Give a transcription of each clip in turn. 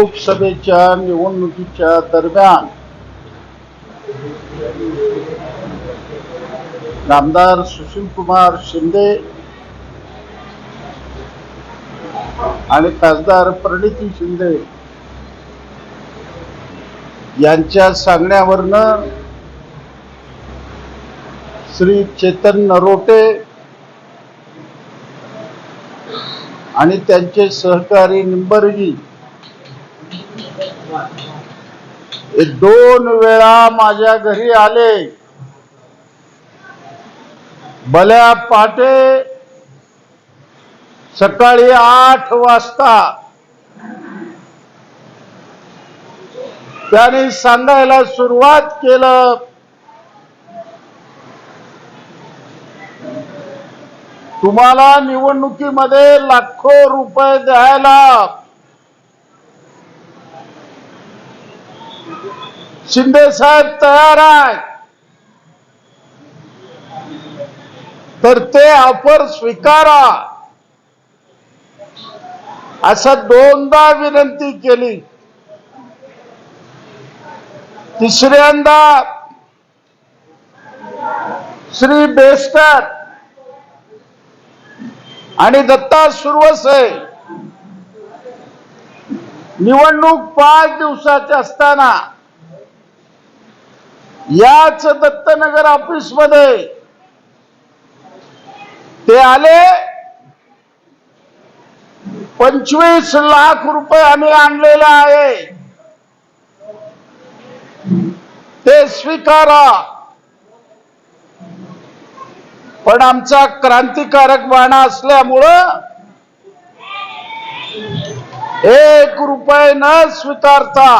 लोकसभेच्या निवडणुकीच्या दरम्यान नामदार सुशीलकुमार शिंदे आणि खासदार प्रणिती शिंदे यांच्या सांगण्यावरनं श्री चेतन नरोटे आणि त्यांचे सहकारी निंबर्गी हे दोन वेळा माझ्या घरी आले. भल्या पहाटे सकाळी आठ वाजता त्याने सांगायला सुरुवात केलं. तुम्हाला निवडणुकीमध्ये लाखो रुपये द्यायला शिंदे साहेब तयार आहे तर ते ऑफर स्वीकारा. असं दोनदा विनंती केली. तिसऱ्यांदा श्री बेस्टर आणि दत्ता सुरवसे निवडणूक पाच दिवसाची असताना याच दत्तनगर ऑफिसमध्ये ते आले. पंचवीस लाख रुपये आम्ही आणलेले आहे. ते स्वीकारा. पण आमचा क्रांतिकारक बाणा असल्यामुळं एक रुपये न स्वीकारता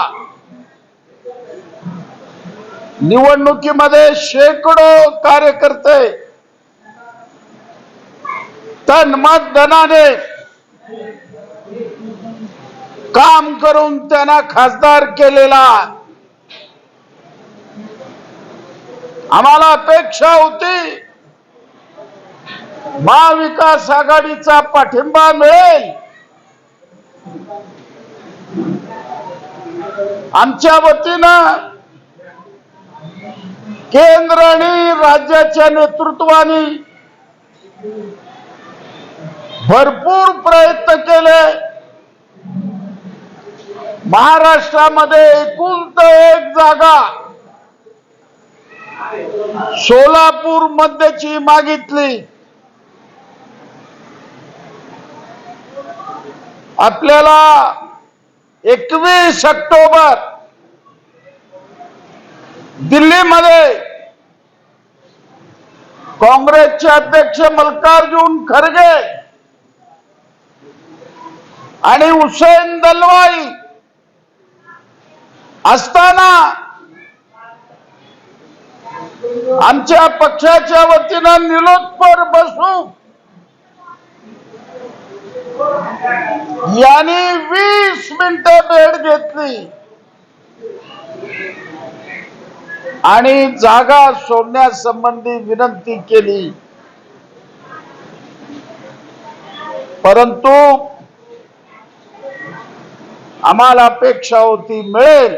निवडणुकीमध्ये शेकडो कार्यकर्ते तन मत धनाने काम करून त्यांना खासदार केलेला. आम्हाला अपेक्षा होती महाविकास आघाडीचा पाठिंबा मिळेल. आमच्या वतीनं केंद्र आणि राज्याच्या नेतृत्वाने भरपूर प्रयत्न केले. महाराष्ट्रामध्ये एकूण तर एक जागा सोलापूर मध्येची मागितली. आपल्याला एकवीस ऑक्टोबर दिल्लीमध्ये काँग्रेसचे अध्यक्ष मल्लिकार्जुन खरगे आणि हुसेन दलवाई असताना आमच्या पक्षाच्या वतीनं निलोत्पर बसू. यांनी वीस मिनिटं भेट घेतली. आणि जागा सोडण्यासंबंधी विनंती केली. परंतु आम्हाला अपेक्षा होती मिळेल.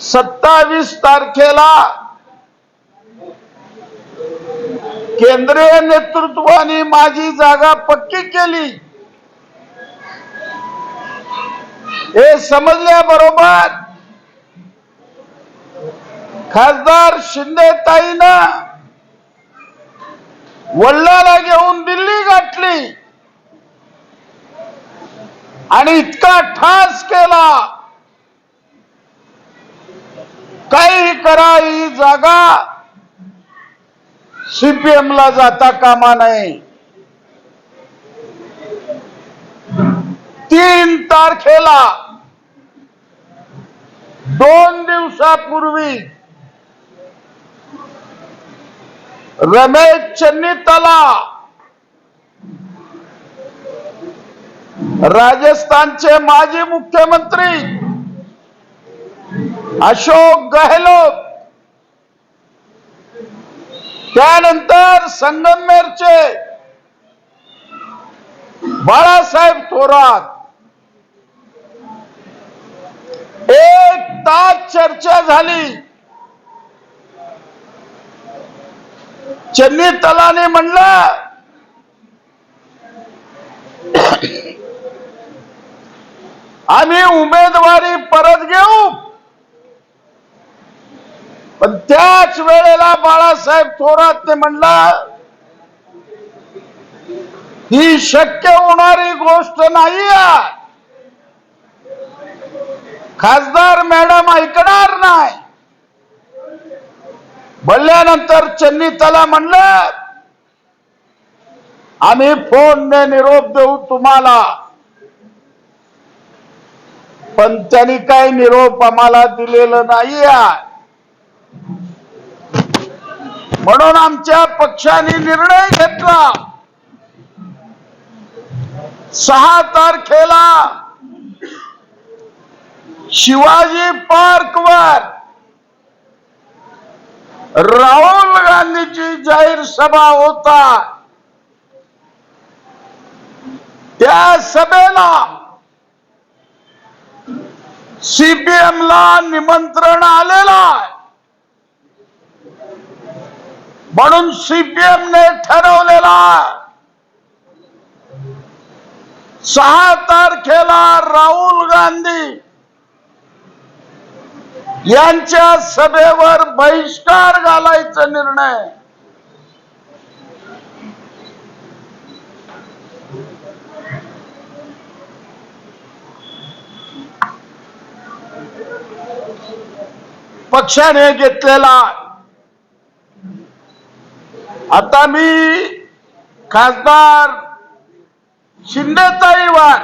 सत्तावीस तारखेला केंद्रीय नेतृत्वाने माझी जागा पक्की केली. हे समजल्याबरोबर खासदार शिंदे ताईनं वडिलाला घेऊन दिल्ली गाठली. आणि इतका ठास केला. काही करा ही जागा. सीपीएम ला जाता कामा नये तीन तारखेला दोन दिवसापूर्वी रमेश चन्नीतला राजस्थानचे माजी मुख्यमंत्री अशोक गहलोत त्यानंतर संगमेरचे बाळासाहेब थोरात एक तास चर्चा झाली चन्नी तलाने म्हणलं आम्ही उमेदवारी परत घेऊ पण त्याच वेळेला बाळासाहेब थोरात म्हणलं ही शक्य होणारी गोष्ट नाही आहे. खासदार मॅडम ऐकणार नाही. बोलल्यानंतर चन्नी त्याला म्हणलं आम्ही फोनने निरोप देऊ तुम्हाला. पण त्यांनी काही निरोप आम्हाला दिलेलं नाही आहे. म्हणून आमच्या पक्षाने निर्णय घेतला. सहा तारखेला शिवाजी पार्क वर राहुल गांधीची जाहीर सभा होता त्या सभेला सीपीएम ला निमंत्रण आलेलं आहे. म्हणून सीपीएम ने ठरवलेला सहा तारखेला राहुल गांधी यांच्या सभेवर बहिष्कार घालायचा निर्णय. पक्षाने घेतलेला. आता मी खासदार शिंदेताईवर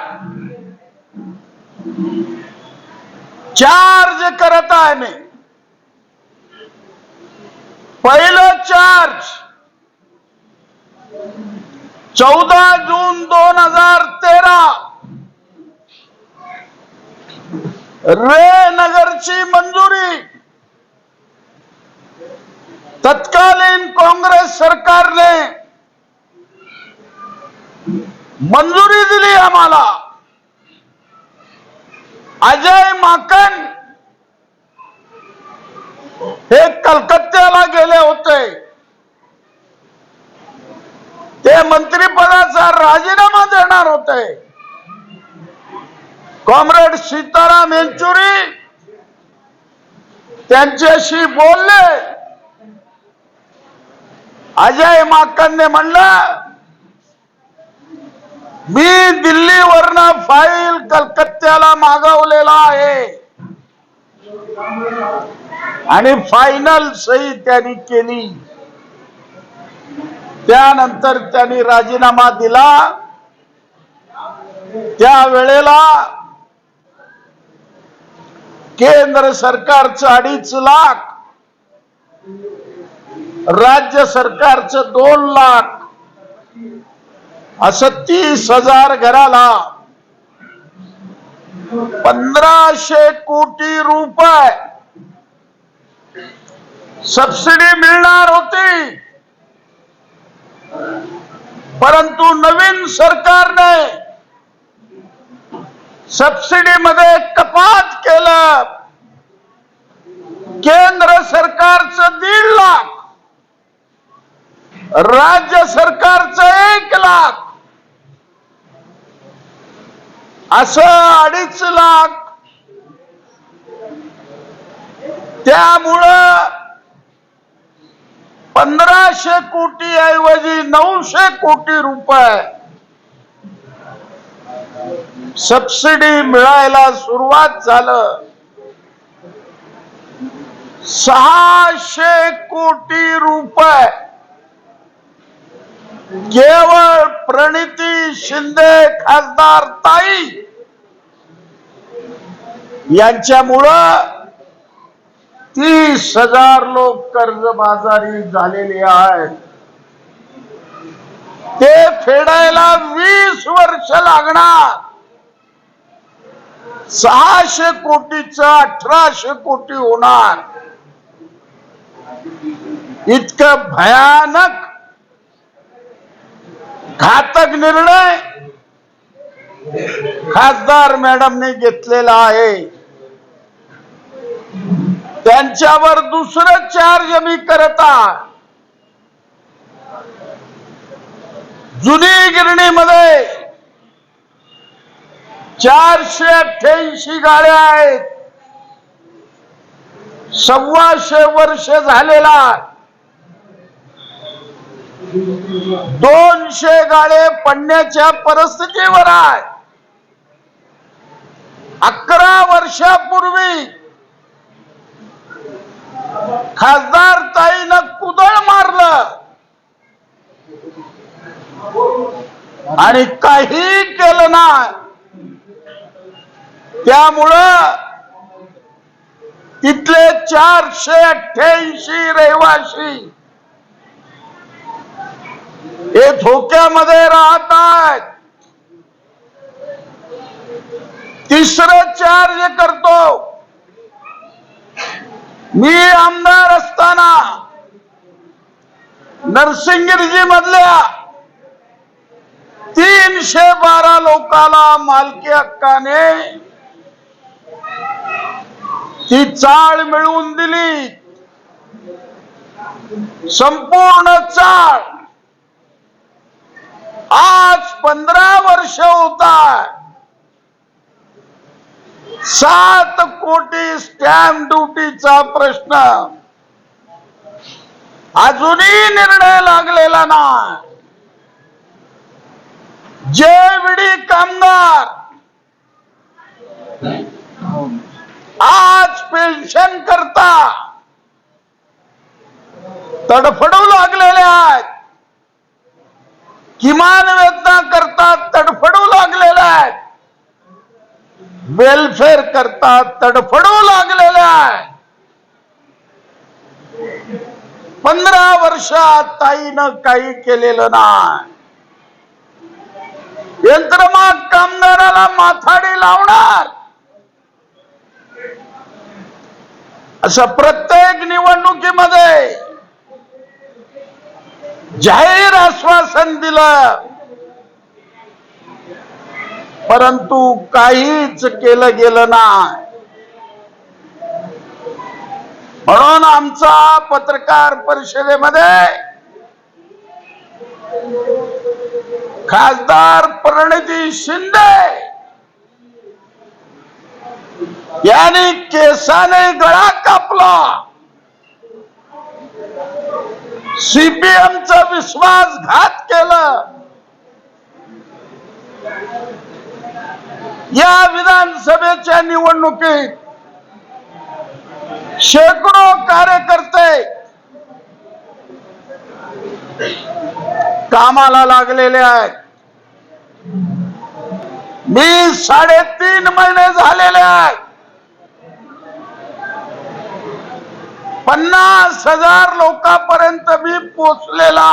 चार्ज करत आहे मी. पहिलं चार्ज चौदा जून दोन हजार तेरा. रे नगरची मंजुरी. तत्कालीन काँग्रेस सरकारने मंजुरी दिली आम्हाला. अजय माकन हे कलकत्त्याला गेले होते. ते मंत्रिपदाचा राजीनामा देणार होते. कॉम्रेड सीताराम येचुरी त्यांच्याशी बोलले. अजय माकनने म्हणलं मी दिल्लीवरनं फाईल कलकत्त्याला मागवलेला आहे. आणि फायनल सही त्यांनी केली. त्यानंतर त्यांनी राजीनामा दिला. त्या वेळेला केंद्र सरकारचं अडीच लाख राज्य सरकारचं दोन लाख असं तीस हजार घराला. पंधराशे कोटी रुपये. सबसिडी मिळणार होती. परंतु नवीन सरकारने सबसिडी मध्ये कपात केलं. केंद्र सरकारचं दीड लाख. राज्य सरकारचं एक लाख. असं अडीच लाख. त्यामुळं पंधराशे कोटी ऐवजी नऊशे कोटी रुपये सबसिडी मिळायला सुरुवात झालं. सहाशे कोटी रुपये. केवळ प्रणिती शिंदे खासदार ताई यांच्यामुळं तीस हजार लोक कर्जबाजारी झालेले आहेत. ते फेडायला वीस वर्ष लागणार. सहाशे कोटीच अठराशे कोटी होणार. इतकं भयानक घातक निर्णय. खासदार मॅडमने घेतलेला आहे. त्यांच्यावर दुसरं चार्ज मी करता जुनी गिरणीमध्ये चारशे अठ्ठ्याऐंशी गाड्या आहेत. सव्वाशे वर्ष झालेला दोनशे गाडे पडण्याच्या परिस्थितीवर आहे. अकरा वर्षापूर्वी खासदार ताईनं कुदळ मारलं. आणि काही केलं नाही. त्यामुळं तिथले चारशे अठ्ठ्याऐंशी रहिवासी हे धोक्यामध्ये राहत आहेत तिसरं चार्ज करतो मी आमदार असताना नरसिंगिरजी मधल्या तीनशे बारा लोकाला मालकी हक्काने ती चाळ मिळवून दिली. संपूर्ण चाळ आज पंधरा वर्ष होता सात कोटी स्टॅम्प ड्युटीचा प्रश्न. अजूनही निर्णय लागलेला नाही. जेवढी कामगार. आज पेन्शन करता. तडफडू लागलेले आहेत. किमान वेदना करता तडफडू लागलेला आहे वेलफेअर करता तडफडू लागलेला आहे पंधरा वर्षात ताईनं काही केलेलं नाही. यंत्रमाग कामगाराला माथाडी लावणार. असं प्रत्येक निवडणुकीमध्ये जाहीर आश्वासन दिलं. परंतु काहीच केलं गेलं नाही. म्हणून आमचा पत्रकार परिषदेमध्ये खासदार प्रणिती शिंदे यांनी केसाने गळा कापला. सीपीएमचा विश्वासघात केला. या विधानसभेच्या निवडणुकीत शेकडो कार्यकर्ते कामाला लागलेले आहेत. मी साडेतीन महिने झालेले आहेत. पन्नास हजार लोकांपर्यंत मी पोचलेला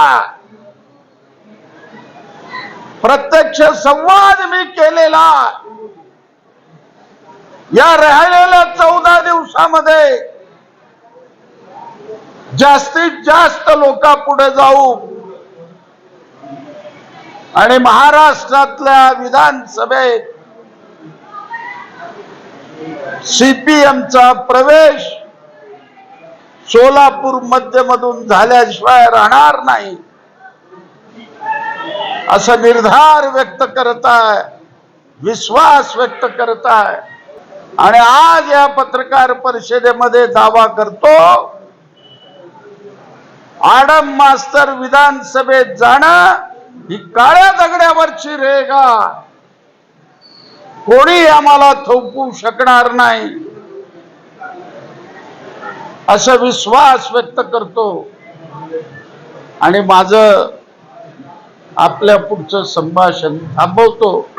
प्रत्यक्ष संवाद मी केलेला या राहिलेल्या चौदा दिवसामध्ये जास्तीत जास्त लोकांपुढे जाऊ. आणि महाराष्ट्रातल्या विधानसभेत सीपीएमचा प्रवेश सोलापूर मध्यमधून झाल्याशिवाय राहणार नाही. असं निर्धार व्यक्त करत आहे विश्वास व्यक्त करत आहे आणि आज या पत्रकार परिषदेमध्ये दावा करतो आडम मास्तर विधानसभेत जाणं ही काळ्या दगड्यावरची रेगा कोणी आम्हाला थोपवू शकणार नाही. असा विश्वास व्यक्त करतो. आणि माझं आपल्या पुढचं संभाषण थांबवतो.